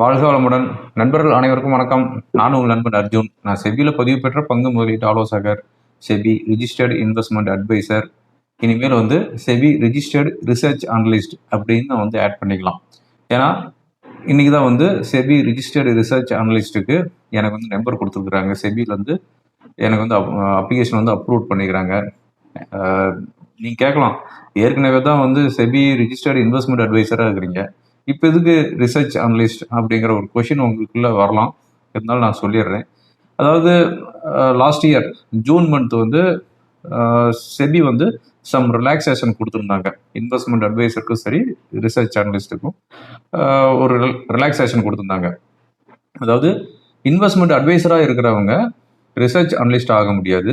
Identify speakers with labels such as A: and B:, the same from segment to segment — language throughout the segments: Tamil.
A: வாழ்க வளமுடன். நண்பர்கள் அனைவருக்கும் வணக்கம். நான் உங்கள் நண்பன் அர்ஜுன். நான் செபியில் பதிவு பெற்ற பங்கு முதலீட்டு ஆலோசகர் செபி ரிஜிஸ்டர்டு இன்வெஸ்ட்மெண்ட் அட்வைசர் இனிமேல் வந்து செபி ரிஜிஸ்டர்டு ரிசர்ச் அனலிஸ்ட் அப்படின்னு வந்து ஆட் பண்ணிக்கலாம். ஏன்னா இன்னைக்கு தான் வந்து செபி ரிஜிஸ்டர்டு ரிசர்ச் அனலிஸ்ட்டுக்கு எனக்கு வந்து நம்பர் கொடுத்துருக்குறாங்க. செபியில் வந்து எனக்கு வந்து அப்ளிகேஷன் வந்து அப்ரூவ் பண்ணிக்கிறாங்க. நீங்கள் கேட்கலாம். ஏற்கனவே தான் வந்து செபி ரிஜிஸ்டர்டு இன்வெஸ்ட்மெண்ட் அட்வைசராக இருக்கிறீங்க. இப்போ எதுக்கு ரிசர்ச் அனலிஸ்ட் அப்படிங்கிற ஒரு கொஷின் உங்களுக்குள்ளே வரலாம். இருந்தாலும் நான் சொல்லிடுறேன். அதாவது லாஸ்ட் இயர் ஜூன் மந்த் வந்து செபி வந்து சம் ரிலாக்ஸேஷன் கொடுத்துருந்தாங்க. இன்வெஸ்ட்மெண்ட் அட்வைசருக்கும் சரி ரிசர்ச் அனலிஸ்ட்டுக்கும் ஒரு ரிலாக்ஸேஷன் கொடுத்துருந்தாங்க. அதாவது இன்வெஸ்ட்மெண்ட் அட்வைசராக இருக்கிறவங்க ரிசர்ச் அனலிஸ்ட் ஆக முடியாது.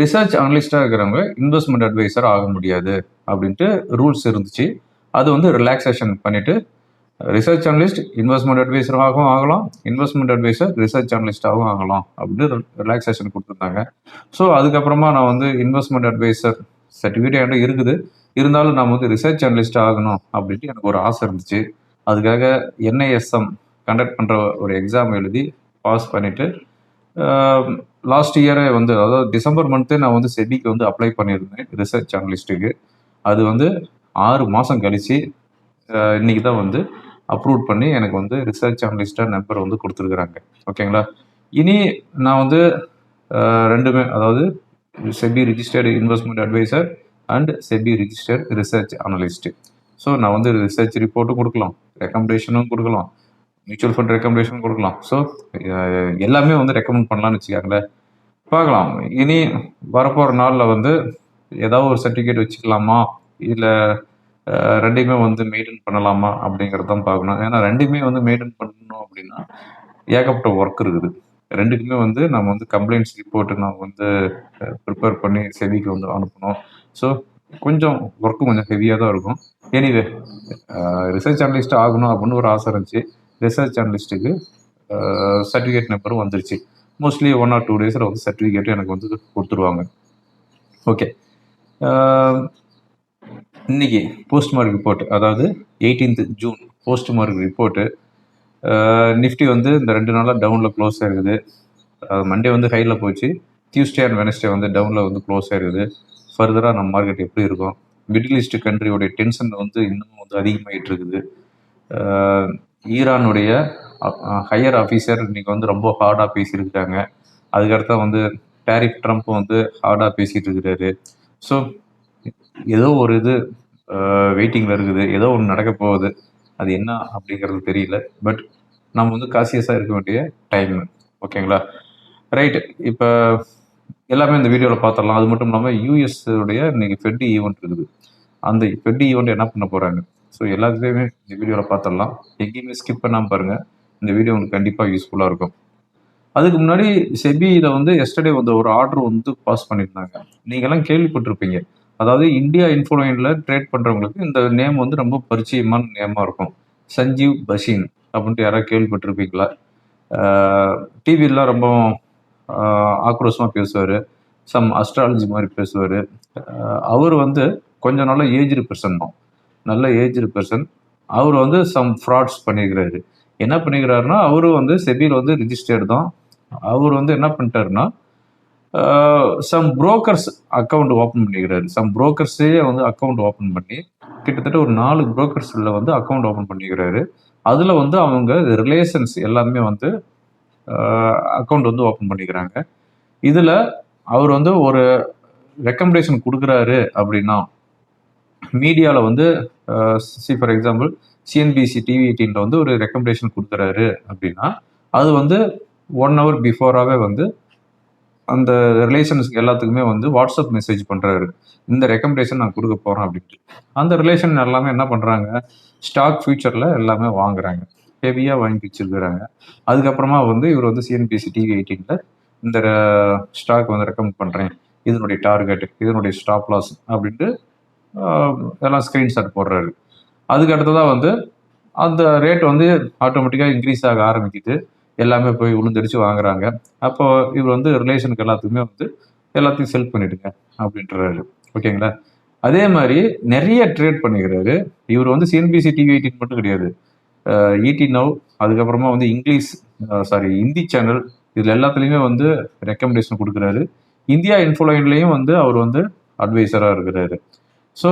A: ரிசர்ச் அனலிஸ்டாக இருக்கிறவங்க இன்வெஸ்ட்மெண்ட் அட்வைசர் ஆக முடியாது. அப்படின்ட்டு ரூல்ஸ் இருந்துச்சு. அது வந்து ரிலாக்ஸேஷன் பண்ணிவிட்டு ரிசர்ச் அனலிஸ்ட் இன்வெஸ்ட்மெண்ட் அட்வைசராகவும் ஆகலாம். இன்வெஸ்ட்மெண்ட் அட்வைசர் ரிசர்ச் அனலிஸ்டாகவும் ஆகலாம் அப்படின்னு ரிலாக்ஸேஷன் கொடுத்துருந்தாங்க. ஸோ அதுக்கப்புறமா நான் வந்து இன்வெஸ்ட்மெண்ட் அட்வைசர் சர்டிஃபிகேட் என்கிட்ட இருக்குது. இருந்தாலும் நான் வந்து ரிசர்ச் அனலிஸ்ட் ஆகணும் அப்படின்ட்டு எனக்கு ஒரு ஆசை இருந்துச்சு. அதுக்காக என்ஐஎஸ்எம் கண்டக்ட் பண்ணுற ஒரு எக்ஸாம் எழுதி பாஸ் பண்ணிவிட்டு லாஸ்ட் இயரே வந்து அதாவது டிசம்பர் மந்த்தே நான் வந்து செபிக்கு வந்து அப்ளை பண்ணியிருந்தேன் ரிசர்ச் அனலிஸ்ட்டுக்கு அது வந்து ஆறு மாதம் கழித்து இன்னைக்கு தான் வந்து அப்ரூவ் பண்ணி எனக்கு வந்து ரிசர்ச் அனலிஸ்டாக நம்பர் வந்து கொடுத்துருக்குறாங்க. ஓகேங்களா இனி நான் வந்து ரெண்டுமே அதாவது SEBI registered investment adviser and SEBI registered research analyst so நான் வந்து ரிசர்ச் ரிப்போர்ட்டும் கொடுக்கலாம் ரெக்கமெண்டேஷனும் கொடுக்கலாம் மியூச்சுவல் ஃபண்ட் ரெக்கமெண்டேஷன் கொடுக்கலாம். ஸோ எல்லாமே வந்து ரெக்கமெண்ட் பண்ணலாம்னு வச்சுக்காங்களேன். பார்க்கலாம். இனி வரப்போகிற நாளில் வந்து ஏதாவது ஒரு சர்டிஃபிகேட் வச்சுக்கலாமா? இல்லை ரெண்டையுமே வந்து மெயின்டைன் பண்ணலாமா அப்படிங்கிறது தான் பார்க்கணும். ஏன்னா ரெண்டுமே வந்து மெயின்டைன் பண்ணணும் அப்படின்னா ஏகப்பட்ட ஒர்க் இருக்குது. ரெண்டுக்குமே வந்து நம்ம வந்து கம்ப்ளைண்ட்ஸ் ரிப்போர்ட்டு நம்ம வந்து ப்ரிப்பேர் பண்ணி செவிக்கு வந்து அனுப்பணும். ஸோ கொஞ்சம் ஒர்க்கும் கொஞ்சம் ஹெவியாக தான் இருக்கும். எனிவே ரிசர்ச் அனலிஸ்ட் ஆகணும் அப்படின்னு ஒரு ஆசை இருந்துச்சு. ரிசர்ச் அனலிஸ்ட்டுக்கு சர்டிஃபிகேட் நம்பரும் வந்துருச்சு. மோஸ்ட்லி ஒன் ஆர் டூ டேஸில் வந்து சர்டிஃபிகேட்டும் எனக்கு வந்து கொடுத்துருவாங்க. ஓகே இன்னைக்கு போஸ்ட் மார்க் ரிப்போர்ட் அதாவது eighteenth June post market report Nifty வந்து இந்த ரெண்டு நாளாக டவுனில் க்ளோஸ் ஆகிருக்குது மண்டே வந்து ஹையில் போச்சு. டியூஸ்டே அண்ட் வெனஸ்டே வந்து டவுனில் வந்து க்ளோஸ் ஆகிருக்குது ஃபர்தராக நம்ம மார்க்கெட் எப்படி இருக்கும்? மிடில் ஈஸ்ட் கண்ட்ரியோடைய டென்ஷன் வந்து இன்னும் வந்து அதிகமாகிட்டு இருக்குது. ஈரானுடைய ஹையர் ஆஃபீஸர் இன்றைக்கி வந்து ரொம்ப ஹார்டாக பேசியிருக்கிறாங்க அதுக்கடுத்த வந்து டேரிஃப் ட்ரம்ப் வந்து ஹார்டாக பேசிகிட்டு இருக்கிறாரு. ஸோ ஏதோ ஒரு இது வெயிட்டிங்கில் இருக்குது ஏதோ ஒன்று நடக்க போகுது. அது என்ன அப்படிங்கிறது தெரியல. பட் நம்ம வந்து காசியஸாக இருக்க வேண்டிய டைம் ஓகேங்களா ரைட்டு இப்போ எல்லாமே இந்த வீடியோவில் பார்த்துடலாம் அது மட்டும் இல்லாமல் யூஎஸ்டைய இன்னைக்கு ஃபெட் ஈவெண்ட் இருக்குது. அந்த ஃபெட் ஈவெண்ட் என்ன பண்ண போகிறாங்க ஸோ எல்லாத்துலேயுமே இந்த வீடியோவில் பார்த்துடலாம் எங்கேயுமே ஸ்கிப் பண்ணாமல் பாருங்கள் இந்த வீடியோ உங்களுக்கு கண்டிப்பாக யூஸ்ஃபுல்லாக இருக்கும். அதுக்கு முன்னாடி செபியில் வந்து எஸ்டர்டே வந்து ஒரு ஆர்டர் வந்து பாஸ் பண்ணியிருந்தாங்க. நீங்கள்லாம் கேள்விப்பட்டிருப்பீங்க. அதாவது இந்தியா இன்ஃபோலைனில் ட்ரேட் பண்ணுறவங்களுக்கு இந்த நேம் வந்து ரொம்ப பரிச்சயமான நேமாக இருக்கும். சஞ்சீவ் பஷீன் அப்படின்ட்டு யாராவது கேள்விப்பட்டிருப்பீங்களா? டிவிலாம் ரொம்ப ஆக்ரோஷமாக பேசுவார். சம் அஸ்ட்ராலஜி மாதிரி பேசுவார். அவர் வந்து கொஞ்சம் நல்ல ஏஜ்டு பர்சன் தான். நல்ல ஏஜ்டு பர்சன் அவர் வந்து சம் ஃப்ராட்ஸ் பண்ணியிருக்கிறாரு என்ன பண்ணிக்கிறாருன்னா அவரும் வந்து செபியில் வந்து ரிஜிஸ்டர்டு தான். அவர் வந்து என்ன பண்ணிட்டாருன்னா சம் புரோக்கர்ஸ் அக்கௌண்ட் ஓப்பன் பண்ணிக்கிறாரு. சம் புரோக்கர்ஸே வந்து அக்கௌண்ட் ஓப்பன் பண்ணி கிட்டத்தட்ட ஒரு நாலு புரோக்கர்ஸில் வந்து அக்கௌண்ட் ஓப்பன் பண்ணிக்கிறாரு. அதில் வந்து அவங்க ரிலேஷன்ஸ் எல்லாமே வந்து அக்கௌண்ட் வந்து ஓப்பன் பண்ணிக்கிறாங்க. இதில் அவர் வந்து ஒரு ரெக்கமெண்டேஷன் கொடுக்குறாரு அப்படின்னா மீடியாவில் வந்து see for example CNBC TV எயிட்டீனில் வந்து ஒரு ரெக்கமெண்டேஷன் கொடுக்குறாரு அப்படின்னா அது வந்து ஒன் ஹவர் பிஃபோராகவே வந்து அந்த ரிலேஷன்ஸ்க்கு எல்லாத்துக்குமே வந்து வாட்ஸ்அப் மெசேஜ் பண்ணுறாரு இந்த ரெக்கமெண்டேஷன் நான் கொடுக்க போகிறேன் அப்படின்ட்டு. அந்த ரிலேஷன் எல்லாமே என்ன பண்ணுறாங்க ஸ்டாக் ஃபியூச்சரில் எல்லாமே வாங்குறாங்க. ஹெவியாக வாங்கி வச்சுருக்குறாங்க. அதுக்கப்புறமா வந்து இவர் வந்து சிஎன்பிசி டிவி எயிட்டீனில் இந்த ஸ்டாக் வந்து ரெக்கமெண்ட் பண்ணுறேன் இதனுடைய டார்கெட் இதனுடைய ஸ்டாப் லாஸ் அப்படின்ட்டு எல்லாம் ஸ்க்ரீன்ஷாட் போடுறாரு. அதுக்கு அடுத்ததாக வந்து அந்த ரேட் வந்து ஆட்டோமேட்டிக்காக இன்க்ரீஸ் ஆக ஆரம்பிக்குது. எல்லாமே போய் உளுந்தடிச்சு வாங்குறாங்க. அப்போ இவர் வந்து ரிலேஷனுக்கு எல்லாத்துக்குமே வந்து எல்லாத்தையும் செல் பண்ணிடுங்க அப்படின்றாரு. ஓகேங்களா? அதே மாதிரி நிறைய ட்ரேட் பண்ணிக்கிறாரு. இவர் வந்து சிஎன்பிசி டிவி எயிட்டின் மட்டும் கிடையாது. ஈடி நவ் அதுக்கப்புறமா வந்து இங்கிலீஷ் சாரி ஹிந்தி சேனல் இதில் எல்லாத்துலேயுமே வந்து ரெக்கமெண்டேஷன் கொடுக்குறாரு. இந்தியா இன்ஃபோலைன்லேயும் வந்து அவர் வந்து அட்வைசராக இருக்கிறாரு. ஸோ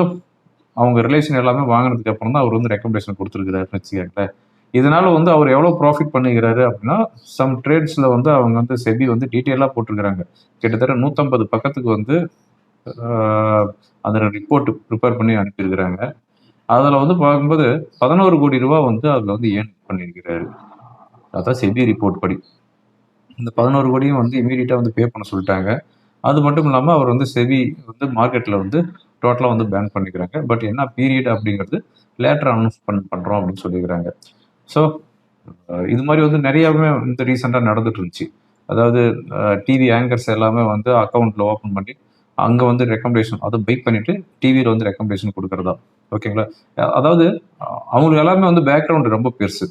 A: அவங்க ரிலேஷன் எல்லாமே வாங்கினதுக்கு அப்புறம் தான் அவர் வந்து ரெக்கமெண்டேஷன் கொடுத்துருக்கிறாருன்னு வச்சுக்கோங்களேன். இதனால வந்து அவர் எவ்வளோ ப்ராஃபிட் பண்ணுகிறாரு அப்படின்னா சம் ட்ரேட்ஸில் வந்து அவங்க வந்து செபி வந்து டீட்டெயிலாக போட்டிருக்கிறாங்க. கிட்டத்தட்ட நூற்றம்பது பக்கத்துக்கு வந்து அதில் ரிப்போர்ட் ப்ரிப்பேர் பண்ணி அனுப்பியிருக்கிறாங்க. அதில் வந்து பார்க்கும்போது பதினோரு கோடி ரூபா வந்து அதில் வந்து ஏர்ன் பண்ணியிருக்கிறாரு. அதான் செபி ரிப்போர்ட் படி. இந்த பதினோரு கோடியும் வந்து இமீடியட்டாக வந்து பே பண்ண சொல்லிட்டாங்க. அது மட்டும் இல்லாமல் அவர் வந்து செபி வந்து மார்க்கெட்டில் வந்து டோட்டலாக வந்து பேன் பண்ணிக்கிறாங்க. பட் என்ன பீரியட் அப்படிங்கிறது லேட்டர் அனௌன்ஸ் பண்ண பண்ணுறோம் அப்படின்னு சொல்லிக்கிறாங்க. ஸோ இது மாதிரி வந்து நிறையாவே இந்த ரீசெண்டாக நடந்துட்டு இருந்துச்சு. அதாவது டிவி ஆங்கர்ஸ் எல்லாமே வந்து அக்கௌண்ட்டில் ஓப்பன் பண்ணி அங்கே வந்து ரெக்கமெண்டேஷன் அதை பைக் பண்ணிவிட்டு டிவியில் வந்து ரெக்கமெண்டேஷன் கொடுக்குறதா. ஓகேங்களா? அதாவது அவங்களுக்கு எல்லாமே வந்து பேக்ரவுண்டு ரொம்ப பெருசு.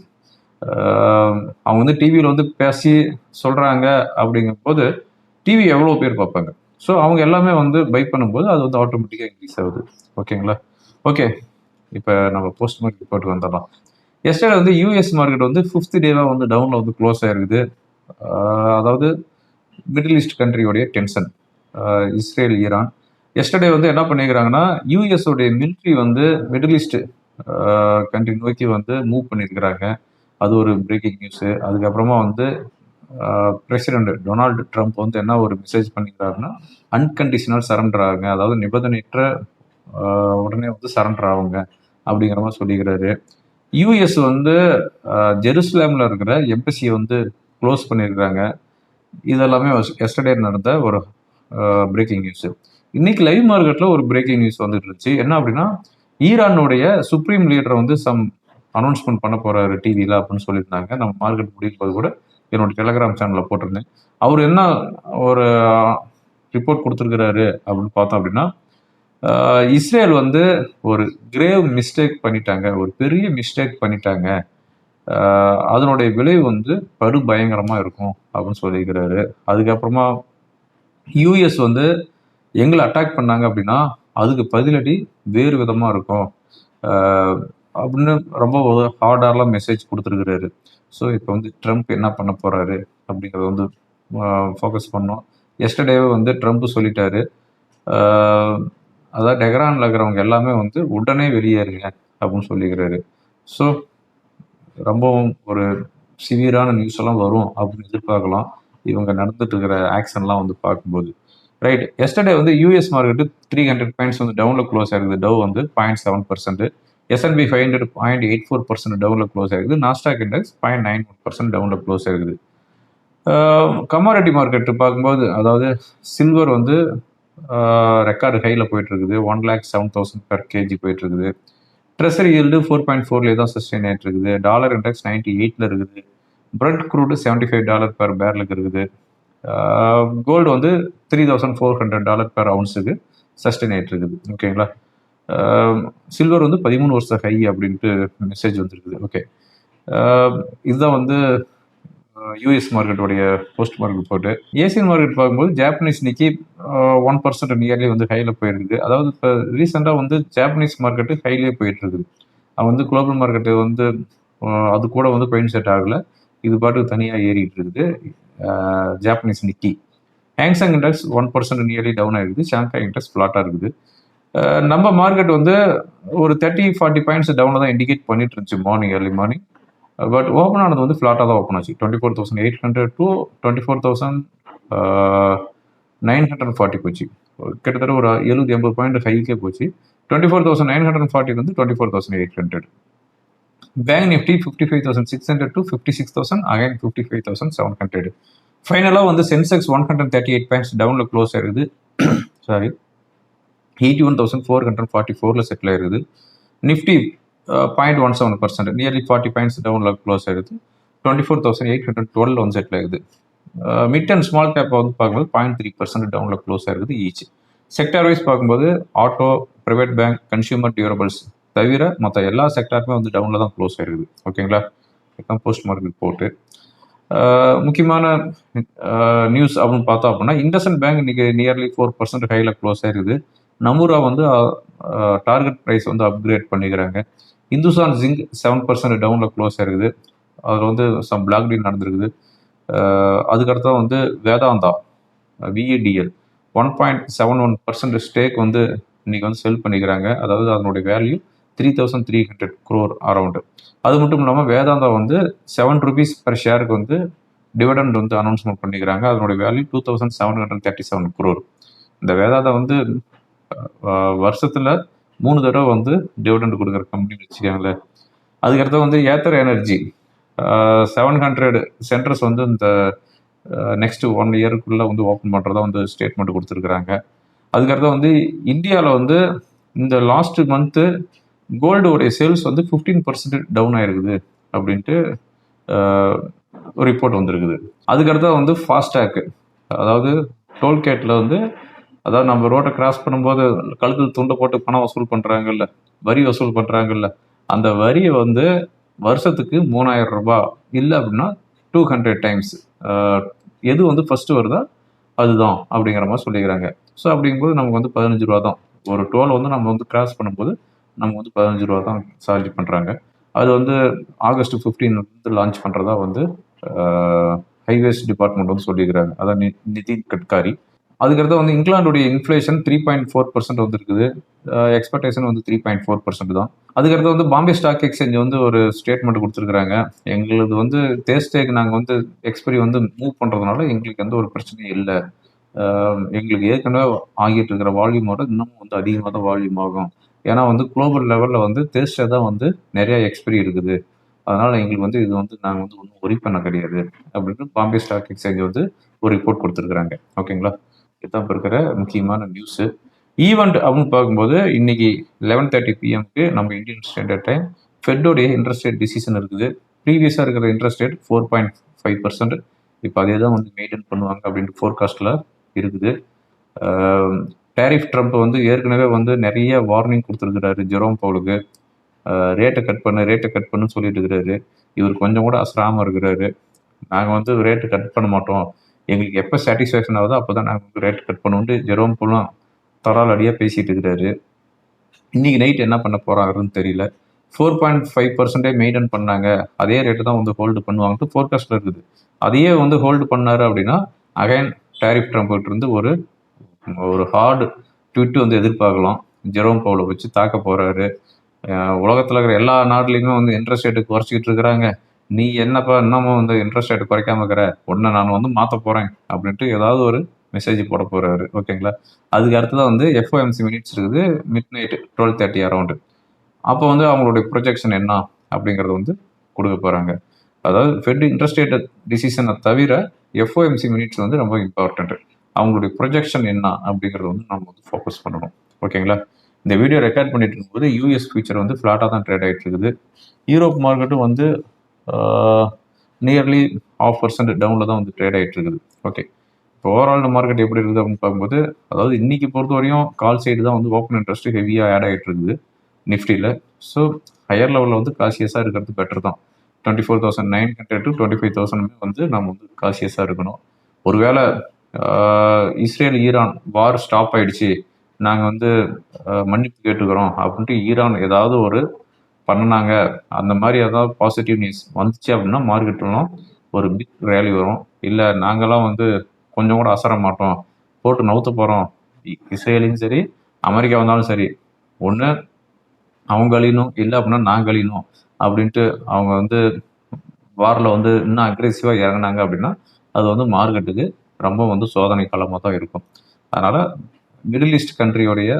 A: அவங்க வந்து டிவியில் வந்து பேசி சொல்கிறாங்க அப்படிங்கும் போது டிவி எவ்வளோ பேர் பார்ப்பாங்க? ஸோ அவங்க எல்லாமே வந்து பைக் பண்ணும்போது அது வந்து ஆட்டோமேட்டிக்காக இன்க்ரீஸ் ஆகுது. ஓகேங்களா? ஓகே இப்போ நம்ம போஸ்ட் ரிப்போர்ட் வந்துடலாம் எஸ்டர்டே வந்து யூஎஸ் மார்க்கெட் வந்து ஃபிஃப்த் டேவாக வந்து டவுனில் வந்து க்ளோஸ் ஆகிருக்குது அதாவது மிடில் ஈஸ்ட் கண்ட்ரியோடைய டென்ஷன் இஸ்ரேல் ஈரான் எஸ்டர்டே வந்து என்ன பண்ணியிருக்கிறாங்கன்னா யூஎஸோடைய மிலிட்ரி வந்து மிடில் ஈஸ்ட் கண்ட்ரி நோக்கி வந்து மூவ் பண்ணியிருக்கிறாங்க அது ஒரு பிரேக்கிங் நியூஸு அதுக்கப்புறமா வந்து பிரசிடென்ட் டொனால்டு ட்ரம்ப் வந்து என்ன ஒரு மெசேஜ் பண்ணிக்கிறாருன்னா அன்கண்டிஷனல் சரண்டர் ஆகுங்க. அதாவது நிபந்தனையற்ற உடனே வந்து சரண்டர் ஆகுங்க. அப்படிங்கிற மாதிரி சொல்லிக்கிறாரு. யூஎஸ் வந்து ஜெருசலேமில் இருக்கிற எம்பசியை வந்து க்ளோஸ் பண்ணியிருக்கிறாங்க. இதெல்லாமே எஸ்டர்டே நடந்த ஒரு பிரேக்கிங் நியூஸ் இன்னைக்கு லைவ் மார்க்கெட்டில் ஒரு பிரேக்கிங் நியூஸ் வந்துட்டு இருந்துச்சு. என்ன அப்படின்னா ஈரானுடைய சுப்ரீம் லீடரை வந்து சம் அனௌன்ஸ்மெண்ட் பண்ண போறாரு டிவியில் அப்படின்னு சொல்லியிருந்தாங்க. நம்ம மார்க்கெட் முடியும் போது கூட என்னோட டெலகிராம் சேனலில் போட்டிருந்தேன். அவர் என்ன ஒரு ரிப்போர்ட் கொடுத்துருக்கிறாரு அப்படின்னு பார்த்தோம் அப்படின்னா இஸ்ரேல் வந்து ஒரு கிரேவ் மிஸ்டேக் பண்ணிட்டாங்க. ஒரு பெரிய மிஸ்டேக் பண்ணிட்டாங்க. அதனுடைய விளைவு வந்து படு பயங்கரமாக இருக்கும் அப்படின்னு சொல்லியிருக்கிறாரு. அதுக்கப்புறமா யூஎஸ் வந்து எங்களை அட்டாக் பண்ணாங்க அப்படின்னா அதுக்கு பதிலடி வேறு விதமாக இருக்கும். அப்படின்னு ரொம்ப ஹார்டாலாம் மெசேஜ் கொடுத்துருக்குறாரு. ஸோ இப்போ வந்து ட்ரம்ப் என்ன பண்ண போகிறாரு அப்படிங்கிறத வந்து ஃபோக்கஸ் பண்ணோம். எஸ்டர்டேவே வந்து ட்ரம்ப் சொல்லிட்டாரு. அதாவது டெஹ்ரானில் இருக்கிறவங்க எல்லாமே வந்து உடனே வெளியேறுங்க அப்படின்னு சொல்லிக்கிறாரு. ஸோ ரொம்பவும் ஒரு சிவியரான நியூஸ் எல்லாம் வரும் அப்படின்னு எதிர்பார்க்கலாம். இவங்க நடந்துட்டு இருக்கிற ஆக்ஷன்லாம் வந்து பார்க்கும்போது. ரைட் எஸ்டர்டே வந்து US market three hundred points வந்து டவுனில் க்ளோஸ் ஆயிருக்குது. டவு வந்து point seven percent S and P five hundred point eight four percent டவுனில் க்ளோஸ் ஆயிருக்குது. Nasdaq index point nine one percent டவுனில் க்ளோஸ் ஆயிருக்குது. கமாடிட்டி மார்க்கெட்டு பார்க்கும்போது அதாவது சில்வர் வந்து ரெக்கார்டு ஹையில் போயிட்டுருக்குது. One lakh seven thousand per KG போயிட்டுருக்குது. ட்ரெஸரி ஈல்டு ஃபோர் பாயிண்ட் ஃபோர்லேயே தான் சஸ்டெயின் ஆகிட்டு இருக்குது டாலர் இண்டெக்ஸ் நைன்டி எயிட்டில் இருக்குது. Brent crude seventy five dollar per பேரலுக்கு இருக்குது. கோல்டு வந்து three thousand four hundred dollar per அவுன்ஸுக்கு sustain ஆகிட்டு இருக்குது ஓகேங்களா சில்வர் வந்து பதிமூணு வருஷம் ஹை அப்படின்ட்டு மெசேஜ் வந்துருக்குது. ஓகே இதுதான் வந்து யூஎஸ் மார்க்கெட்டுடைய போஸ்ட் மார்க்கெட் போட்டு ஏசியன் மார்க்கெட் பார்க்கும்போது Japanese Nikkei one percent nearly வந்து ஹையில் போயிருக்குது. அதாவது இப்போ ரீசெண்டாக வந்து ஜாப்பனீஸ் மார்க்கெட்டு ஹைலே போயிட்டு இருக்குது அது வந்து குளோபல் மார்க்கெட்டு வந்து அது கூட வந்து பெயின் செட் ஆகலை. இது பாட்டுக்கு தனியாக ஏறிட்டு இருக்குது. Japanese Nikkei Hang Seng index one percent nearly down ஆகிருக்குது ஷாங்காய் இண்டெக்ஸ் ஃப்ளாட்டாக இருக்குது. நம்ம மார்க்கெட் வந்து ஒரு தேர்ட்டி ஃபார்ட்டி பாயிண்ட்ஸ் டவுனில் தான் இண்டிகேட் பண்ணிட்டு இருந்துச்சு morning early morning but open ஆனது வந்து ஃப்ளாட்டாக தான் ஓப்பன் ஆச்சு. Twenty four thousand eight hundred to twenty four thousand nine hundred forty போச்சு கிட்டத்தட்ட ஒரு எழுபது எண்பது பாயிண்ட் ஹைக்கே போச்சு. Twenty four thousand nine hundred forty வந்து twenty four thousand eight hundred bank Nifty fifty five thousand six hundred to fifty six thousand again fifty five thousand seven hundred ஃபைனலாக வந்து Sensex one hundred thirty eight points டவுனில் க்ளோஸ் ஆயிருக்குது. Sorry eighty one thousand four hundred forty ஃபோரில் செட்டில் ஆயிருது Nifty point one seven percent nearly forty points டவுனில் க்ளோஸ் ஆகுது twenty four thousand eight hundred twelve வந்து செட்டில் ஆகுது மிட் அண்ட் ஸ்மால் கேப்பை வந்து பார்க்கும்போது பாயிண்ட் த்ரீ பர்சன்ட் டவுனில் க்ளோஸ் ஆயிருக்குது ஈச் செக்டார் வைஸ் பார்க்கும்போது auto private bank consumer durables தவிர மற்ற எல்லா செக்டாருமே வந்து டவுனில் தான் க்ளோஸ் ஆகிருக்குது ஓகேங்களா இதுதான் போஸ்ட் மார்க்கெட் போட்டு முக்கியமான நியூஸ் அப்படின்னு பார்த்தோம் அப்படின்னா இண்டஸ்இண்ட் பேங்க் இன்னைக்கு நியர்லி ஃபோர் பர்சன்ட் ஹையில் க்ளோஸ் ஆகிருக்குது நமூரா வந்து டார்கெட் ப்ரைஸ் வந்து அப்கிரேட் பண்ணிக்கிறாங்க. இந்துஸ்தான் ஜிங்க் செவன் பர்சன்ட் டவுனில் க்ளோஸ் ஆயிருக்குது. அதில் வந்து சம் பிளாக் டீல் நடந்திருக்குது. அஹ் வந்து Vedanta VEDL one point seven one percent stake வந்து இன்றைக்கி வந்து செல் பண்ணிக்கிறாங்க. அதாவது அதனுடைய value three thousand three hundred crore around அது மட்டும் இல்லாமல் வேதாந்தா வந்து செவன் ருபீஸ் பர் ஷேருக்கு வந்து டிவிடெண்ட் வந்து அனௌன்ஸ்மெண்ட் பண்ணிக்கிறாங்க. அதனுடைய value two thousand seven hundred thirty seven crore இந்த வேதாந்தா வந்து வருஷத்தில் மூணு தடவை வந்து டிவிடெண்ட் கொடுக்குற கம்பெனி வச்சுக்கோங்களேன். அதுக்கடுத்து வந்து Ather energy seven hundred centers வந்து இந்த நெக்ஸ்ட் ஒன் இயருக்குள்ளே வந்து ஓப்பன் பண்ணுறதா வந்து ஸ்டேட்மெண்ட் கொடுத்துருக்குறாங்க. அதுக்கடுத்து வந்து இந்தியாவில் வந்து இந்த லாஸ்ட் மந்த்து கோல்டோடைய சேல்ஸ் வந்து ஃபிஃப்டீன் பர்சன்ட் டவுன் ஆயிருக்குது அப்படின்ட்டு ஒரு ரிப்போர்ட் வந்திருக்குது. அதுக்கடுத்தா வந்து ஃபாஸ்டேக் அதாவது டோல்கேட்டில் வந்து அதாவது நம்ம ரோட்டை கிராஸ் பண்ணும்போது கழுத்தில் துண்டை போட்டு பணம் வசூல் பண்ணுறாங்கல்ல வரி வசூல் பண்ணுறாங்கல்ல அந்த வரியை வந்து வருஷத்துக்கு மூணாயிரம் ரூபாய். இல்லை அப்படின்னா டூ ஹண்ட்ரட் டைம்ஸ் எது வந்து ஃபஸ்ட்டு வருதோ அதுதான் அப்படிங்கிற மாதிரி சொல்லிக்கிறாங்க. ஸோ அப்படிங்கும்போது நமக்கு வந்து பதினஞ்சு ரூபா தான். ஒரு டோல் வந்து நம்ம வந்து கிராஸ் பண்ணும்போது நமக்கு வந்து பதினஞ்சு ரூபா தான் சார்ஜ் பண்ணுறாங்க அது வந்து ஆகஸ்ட் 15 வந்து லான்ச் பண்ணுறதா வந்து ஹைவேஸ் டிபார்ட்மெண்ட் வந்து சொல்லியிருக்கிறாங்க அதான் நி- நிதின் கட்காரி. அதுக்கடுத்து வந்து இங்கிலாந்துடைய inflation three point four percent வந்துருக்குது. எக்ஸ்பெக்டேஷன் வந்து த்ரீ பாயிண்ட் ஃபோர் பர்சன்ட் தான். அதுக்கடுத்து வந்து பாம்பே ஸ்டாக் எக்ஸ்சேஞ்ச் வந்து ஒரு ஸ்டேட்மெண்ட் கொடுத்துருக்குறாங்க. எங்களுது வந்து தேர்ஸ்டேக்கு நாங்கள் வந்து எக்ஸ்பரி வந்து மூவ் பண்ணுறதுனால எங்களுக்கு எந்த ஒரு பிரச்சனையும் இல்லை. எங்களுக்கு ஏற்கனவே ஆகிட்டு இருக்கிற வால்யூமோட இன்னமும் வந்து அதிகமாக தான் வால்யூம் ஆகும். ஏன்னா வந்து குளோபல் லெவலில் வந்து தேர்ஸ்டே தான் வந்து நிறையா எக்ஸ்பைரி இருக்குது. அதனால் எங்களுக்கு வந்து இது வந்து நாங்கள் வந்து ஒன்றும் ஒரி பண்ண கிடையாது. அப்படின்னு பாம்பே ஸ்டாக் எக்ஸ்சேஞ்ச் வந்து ஒரு ரிப்போர்ட் கொடுத்துருக்குறாங்க. ஓகேங்களா? இதுதான் இப்போ இருக்கிற முக்கியமான நியூஸு ஈவெண்ட் அப்படின்னு பார்க்கும்போது இன்னைக்கு லெவன் தேர்ட்டி பிஎம்க்கு நம்ம இந்தியன் ஸ்டாண்டர்ட் டைம் ஃபெட்டோடைய இன்ட்ரெஸ்ட் ரேட் டிசிஷன் இருக்குது. ப்ரீவியஸாக இருக்கிற interest rate four point five percent இப்போ அதே தான் வந்து மெயின்டைன் பண்ணுவாங்க அப்படின்ட்டு ஃபோர்காஸ்ட்டில் இருக்குது. டேரிஃப் ட்ரம்ப் வந்து ஏற்கனவே வந்து நிறைய வார்னிங் கொடுத்துருக்கிறாரு ஜெரோம் பவுலுக்கு ரேட்டை கட் பண்ணு ரேட்டை கட் பண்ணுன்னு சொல்லிட்டு இருக்கிறாரு. இவர் கொஞ்சம் கூட அசராமல் இருக்கிறாரு. நாங்கள் வந்து ரேட்டு கட் பண்ண மாட்டோம். எங்களுக்கு எப்போ சாட்டிஸ்ஃபேக்ஷன் ஆகுதோ அப்போ தான் நாங்கள் ரேட் கட் பண்ணுவோன்ட்டு ஜெரோம் பவுலும் தரால் அடியாக இருக்கிறாரு. இன்றைக்கி நைட் என்ன பண்ண போகிறாருன்னு தெரியல. Four point five percentage maintain பண்ணாங்க. அதே ரேட்டு தான் வந்து ஹோல்டு பண்ணுவாங்கட்டு ஃபோர்காஸ்ட்டில் இருக்குது. அதையே வந்து ஹோல்டு பண்ணார் அப்படின்னா அகைன் டேரிஃப் ட்ரம்ப்கிட்ட இருந்து ஒரு ஒரு ஹார்டு ட்விட்டு வந்து எதிர்பார்க்கலாம். ஜெரோம் பவுலை வச்சு தாக்க போகிறாரு உலகத்தில் இருக்கிற எல்லா நாட்டிலையுமே வந்து இன்ட்ரெஸ்ட் ரேட்டு குறைச்சிக்கிட்டு இருக்கிறாங்க. நீ என்னப்பா இன்னமும் வந்து இன்ட்ரெஸ்ட் ரேட் குறைக்காம இருக்கிற? உடனே நான் வந்து மாற்ற போறேன். அப்படின்ட்டு ஏதாவது ஒரு மெசேஜ் போட போறாரு. ஓகேங்களா? அதுக்கு அடுத்ததான் வந்து எஃப்ஓஎம்சி மினிட்ஸ் இருக்குது. Mid night twelve thirty around அப்போ வந்து அவங்களுடைய ப்ரொஜெக்ஷன் என்ன? அப்படிங்கிறது வந்து கொடுக்க போறாங்க. அதாவது ஃபெட் இன்ட்ரெஸ்ட் ரேட் டிசிஷனை தவிர எஃப்ஓஎம்சி மினிட்ஸ் வந்து ரொம்ப இம்பார்ட்டன்ட் அவங்களுடைய ப்ரொஜெக்ஷன் என்ன? அப்படிங்கிறது வந்து நம்ம வந்து ஃபோக்கஸ் பண்ணணும். ஓகேங்களா? இந்த வீடியோ ரெக்கார்ட் பண்ணிட்டு இருக்கும்போது யூஎஸ் ஃபியூச்சர் வந்து ஃப்ளாட்டாக தான் ட்ரேட் ஆகிட்டு இருக்குது. யூரோப் மார்க்கெட்டும் வந்து நியர்லி ஆஃப் பர்சன்ட் டவுனில் தான் வந்து ட்ரேட் ஆகிட்டு இருக்குது. ஓகே இப்போ ஓவரால் மார்க்கெட் எப்படி இருக்குது அப்படின்னு பார்க்கும்போது அதாவது இன்னைக்கு பொறுத்த வரையும் கால் சைடு தான் வந்து ஓப்பன் இன்ட்ரெஸ்ட் ஹெவியாக ஆட் ஆகிட்டு இருக்குது நிஃப்டியில். ஸோ ஹையர் லெவலில் வந்து காசியஸாக இருக்கிறது பெட்டர் தான். Twenty four thousand nine hundred to twenty five தௌசண்ட்மே வந்து நம்ம வந்து காசியஸாக இருக்கணும். ஒருவேளை இஸ்ரேல் ஈரான் வார் ஸ்டாப் ஆயிடுச்சு நாங்கள் வந்து மன்னிப்பு கேட்டுக்கிறோம் அப்படின்ட்டு ஈரான் ஏதாவது ஒரு பண்ணினாங்க. அந்த மாதிரி ஏதாவது பாசிட்டிவ் நியூஸ் வந்துச்சு அப்படின்னா மார்க்கெட்லாம் ஒரு பிக் ரேலி வரும். இல்லை நாங்களாம் வந்து கொஞ்சம் கூட அசர மாட்டோம். போட்டு நவுத்து போகிறோம் இஸ்ரேலையும் சரி அமெரிக்கா வந்தாலும் சரி. ஒன்று அவங்க அழியணும். இல்லை அப்படின்னா நாங்கள் அழியணும். அப்படின்ட்டு அவங்க வந்து வாரில் வந்து இன்னும் அக்ரெசிவாக இறங்குனாங்க அப்படின்னா அது வந்து மார்க்கெட்டுக்கு ரொம்ப வந்து சோதனை காலமாக தான் இருக்கும். அதனால் மிடில் ஈஸ்ட் கண்ட்ரியோடைய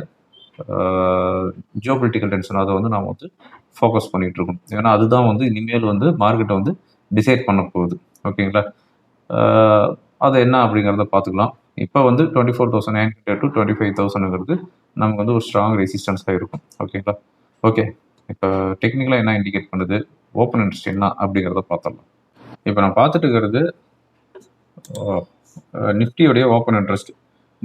A: ஜியோபொலிட்டிக்கல் டென்ஷன் அதை வந்து நாம் வந்து ஃபோக்கஸ் பண்ணிகிட்டு இருக்கோம். ஏன்னா அதுதான் வந்து இனிமேல் வந்து மார்க்கெட்டை வந்து டிசைட் பண்ண போகுது. ஓகேங்களா? அது என்ன அப்படிங்கிறத பார்த்துக்கலாம். இப்போ வந்து twenty four thousand nine hundred to twenty five தௌசண்ட்ங்கிறது நமக்கு வந்து ஒரு ஸ்ட்ராங் ரெசிஸ்டன்ஸாக இருக்கும். ஓகேங்களா? ஓகே. இப்போ டெக்னிக்கலாக என்ன இண்டிகேட் பண்ணுது? ஓப்பன் இன்ட்ரெஸ்ட் என்ன அப்படிங்கிறத பார்த்துடலாம். இப்போ நான் பார்த்துட்டு இருக்கிறது நிஃப்டியோடைய ஓப்பன் இன்ட்ரெஸ்ட்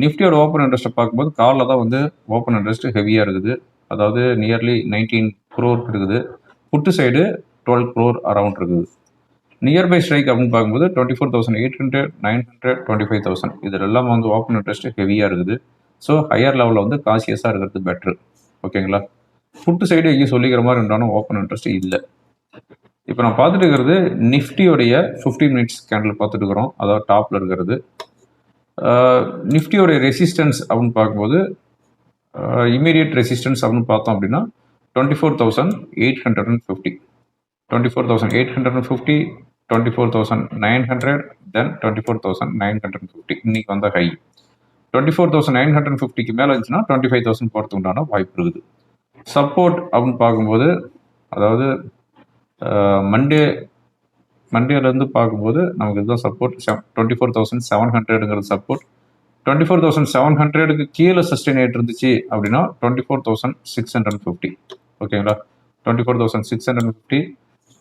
A: நிஃப்டியோட ஓப்பன் இன்ட்ரெஸ்ட்டை பார்க்கும்போது காலில் தான் வந்து ஓப்பன் இன்ட்ரெஸ்ட் ஹெவியாக இருக்குது. அதாவது நியர்லி நைன்டீன் க்ரோர் இருக்குது. Put side twelve crore around இருக்குது. நியர்பை ஸ்ட்ரைக் அப்படின்னு பார்க்கும்போது twenty four thousand eight hundred nine hundred twenty five thousand இதில் எல்லாம் வந்து ஓப்பன் இன்ட்ரெஸ்ட் ஹெவியாக இருக்குது. ஸோ ஹையர் லெவலில் வந்து காசியஸாக இருக்கிறது பெட்ரு ஓகேங்களா ஃபுட்டு சைடு எங்கேயும் சொல்லிக்கிற மாதிரி இருந்தாலும் ஓப்பன் இன்ட்ரெஸ்ட் இல்லை. இப்போ நான் பார்த்துட்டு இருக்கிறது நிஃப்டியோடைய 15 மினிட்ஸ் கேண்டில் பார்த்துட்டு இருக்கிறோம். அதாவது டாப்பில் இருக்கிறது. நிஃப்டியோடைய ரெசிஸ்டன்ஸ் அப்படின்னு பார்க்கும்போது இமீடியட் ரெசிஸ்டன்ஸ் அப்படின்னு பார்த்தோம் அப்படின்னா twenty four thousand eight hundred and fifty twenty four thousand eight hundred and fifty twenty four thousand nine hundred then twenty four thousand nine hundred and fifty இன்னைக்கு வந்த high twenty four thousand nine hundred ஃபிஃப்டிக்கு மேலே இருந்துச்சுன்னா டுவெண்ட்டி ஃபைவ் தௌசண்ட் போகிறதுக்கு உண்டான வாய்ப்பு இருக்குது. சப்போர்ட் அப்படின்னு பார்க்கும்போது அதாவது மண்டே மண்டேலேருந்து பார்க்கும்போது நமக்கு இதுதான் support twenty four thousand seven ஹண்ட்ரடுங்கிற support twenty four thousand seven ஹண்ட்ரடுக்கு கீழே சஸ்டெயின் ஆகிட்டு இருந்துச்சு அப்படின்னா twenty four thousand six hundred fifty ஓகேங்களா? Twenty four thousand six hundred fifty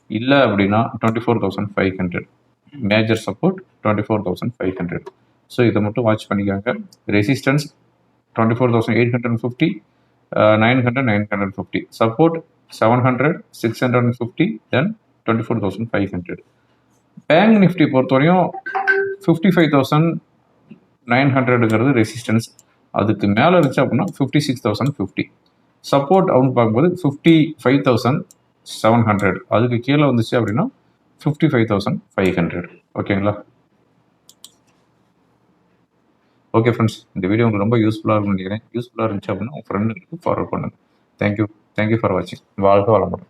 A: இல்லை அப்படின்னா twenty four thousand five hundred major support twenty four thousand five hundred so இதை மட்டும் வாட்ச் பண்ணிக்காங்க. Resistance twenty four thousand eight hundred fifty nine hundred nine hundred fifty support seven hundred six hundred and fifty then twenty four thousand five hundred bank Nifty பொறுத்தவரையும் ஃபிஃப்டி ஃபைவ் தௌசண்ட் நைன் ஹண்ட்ரடுங்கிறது ரெசிஸ்டன்ஸ் அதுக்கு மேலே இருந்துச்சு அப்படின்னா fifty six thousand fifty support அப்படின்னு பார்க்கும்போது fifty five thousand seven hundred அதுக்கு கீழே வந்துச்சு அப்படின்னா fifty five thousand five hundred ஓகேங்களா? ஓகே ஃப்ரெண்ட்ஸ் இந்த வீடியோ உங்களுக்கு ரொம்ப யூஸ்ஃபுல்லாக இருக்கும்னு நினைக்கிறேன். யூஸ்ஃபுல்லாக இருந்துச்சு அப்படின்னா உங்கள் ஃப்ரெண்டுங்களுக்கு ஃபார்வர்ட் பண்ணுங்கள் thank you thank you for வாட்சிங் வாழ்க வளமுடன்.